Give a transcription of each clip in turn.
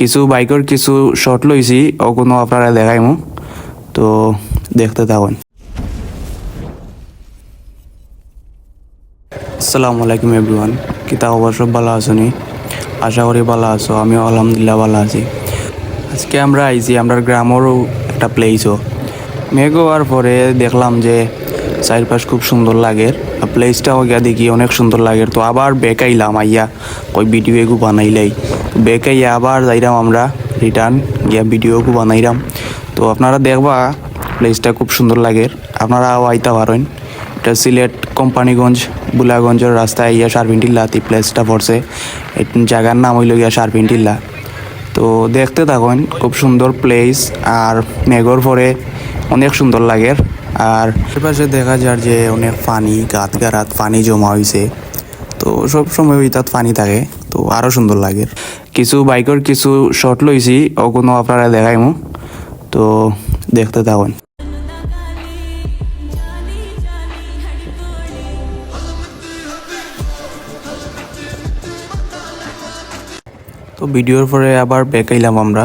কিছু বাইকের কিছু শর্ট লইছি ওগুলো আপনারা দেখাইমু। তো দেখতে থাকুন। আসসালামু আলাইকুম এভরিওয়ান কিতা অবশ্য ভালো আছো নি? আশা করি ভালো আছো, আমিও আলহামদুলিল্লাহ ভালো আছি। আজকে আমরা আইছি, আমরা গ্রামেরও একটা প্লেসও মেঘ হওয়ার পরে দেখলাম যে চারপাশ খুব সুন্দর লাগে প্লেসটাও গিয়া দেখি অনেক সুন্দর লাগে। তো আবার বেকাইলাম আইয়া, কই ভিডিও এগু বানাইলাই। বেকাইয়া আবার যাইরাম আমরা রিটার্ন গিয়া ভিডিও খুব বানাইরাম। তো আপনারা দেখবা প্লেসটা খুব সুন্দর লাগে। আপনারাও আইতা পারেন। এটা সিলেট কোম্পানিগঞ্জ, বুলাগঞ্জের রাস্তায় ইয়া সারভিনটিল্লা তি প্লেসটা পড়ছে। জায়গার নাম হইল গিয়া সারভিনটিল্লা তো দেখতে থাকুন, খুব সুন্দর প্লেস আর মেঘর পরে অনেক সুন্দর লাগে। আর পাশে দেখা যায় যে অনেক পানি গাত গারাত, পানি জমা হয়েছে তো সব সময় ওই তাত পানি থাকে। আরও সুন্দর লাগে। কিছু বাইকের কিছু শর্ট লইছি ওগুলো আপনারা দেখাইমু। তো দেখতে থাকুন। তো ভিডিওর পরে আবার ব্যাক আইলাম আমরা।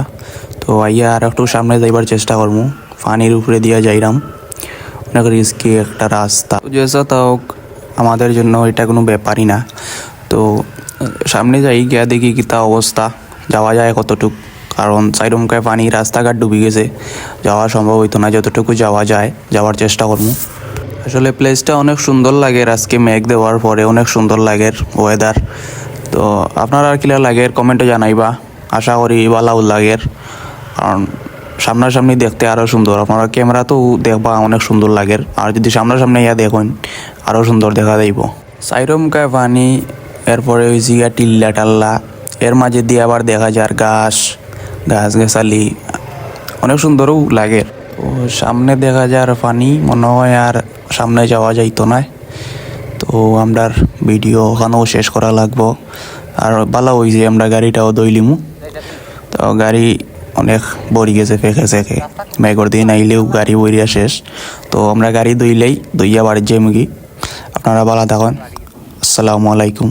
তো আইয়া আর একটু সামনে যাইবার চেষ্টা করব পানির উপরে দিয়ে যাইলাম অনেক রিস্কি একটা রাস্তা। যেসা তা হোক আমাদের জন্য এটা কোনো ব্যাপারই না। তো সামনে যাই, গিয়া দেখি কি তা অবস্থা। যাওয়া যায় কতটুক, কারণ চাইরমকায় পানি, রাস্তাঘাট ডুবে গেছে। যাওয়া সম্ভব হইতো না, যতটুকু যাওয়া যায়, যাওয়ার চেষ্টা করব। আসলে প্লেসটা অনেক সুন্দর লাগে আজকে মেঘ দেওয়ার পরে অনেক সুন্দর লাগে ওয়েদার তো আপনারা আর কিলা লাগে কমেন্টে জানাইবা। আশা করি ভালো লাগে। কারণ সামনাসামনি দেখতে আরও সুন্দর। আপনারা ক্যামেরাতেও দেখবা অনেক সুন্দর লাগে। আর যদি সামনাসামনি ইয়া দেখুন আরও সুন্দর দেখা যাইব। সাইরমকায় পানি এরপরে ওই জিগা টিল্লা টাল্লা, এর মাঝে দিয়ে আবার দেখা যায় গাছ গাছ গাছালি, অনেক সুন্দরও লাগে। তো সামনে দেখা যায় পানি, মনে হয় আর সামনে যাওয়া যাইতো না। তো আমরার ভিডিও ওখানেও শেষ করা লাগবো। আর ভালো ওই যে আমরা গাড়িটাও দইলিমু তো গাড়ি অনেক বড়ি গেছে, ফেঁকে সেকে মেঘর দিন আইলেও গাড়ি বইরিয়া শেষ। তো আমরা গাড়ি দইলেই দইয়া বাড়ির যাই মুগি আপনারা ভালো থাকুন। আসসালামু আলাইকুম।